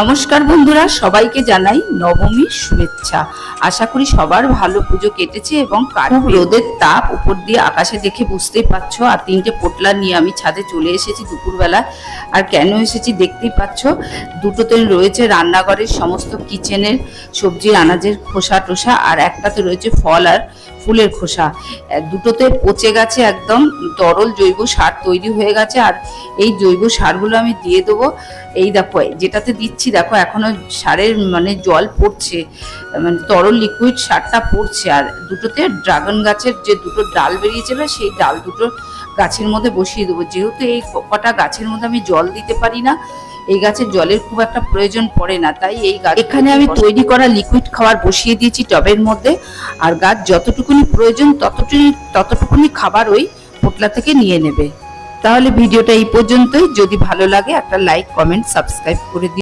নমস্কার বন্ধুরা, সবাইকে জানাই নবমীর শুভেচ্ছা। আশা করি সবার ভালো পুজো কেটেছে এবং খুব রোদের তাপ উপর দিয়ে আকাশে দেখে বুঝতেই পারছ, আর তিনটে পোটলা নিয়ে আমি ছাদে চলে এসেছি দুপুরবেলা। আর কেন এসেছি দেখতেই পাচ্ছ দুটোতে রয়েছে রান্নাঘরের সমস্ত কিচেনের সবজি আনাজের খোসা টোসা, আর একটাতে রয়েছে ফল আর ফুলের খোসা। দুটোতে পচে গেছে একদম, তরল জৈব সার তৈরি হয়ে গেছে, আর এই জৈব সারগুলো আমি দিয়ে দেবো। এই দেখো যেটাতে দিচ্ছি দেখো এখনও সারের মানে জল পড়ছে মানে তরল লিকুইড সারটা পড়ছে আর দুটোতে ড্রাগন গাছের যে দুটো ডাল বেরিয়ে যাবে সেই ডাল দুটো গাছের মধ্যে বসিয়ে দেবো। যেহেতু এই কটা গাছের মধ্যে আমি জল দিতে পারি না এই গাছের জলের খুব একটা প্রয়োজন পড়ে না তাই এই গাছ এখানে আমি তৈরি করা লিকুইড খাবার বসিয়ে দিয়েছি টবের মধ্যে আর গাছ যতটুকুনি প্রয়োজন ততটুকুনি ততটুকুনি খাবার ওই পোটলা থেকে নিয়ে নেবে। তাহলে ভিডিওটা এই পর্যন্তই যদি ভালো লাগে একটা লাইক কমেন্ট সাবস্ক্রাইব করে দিও।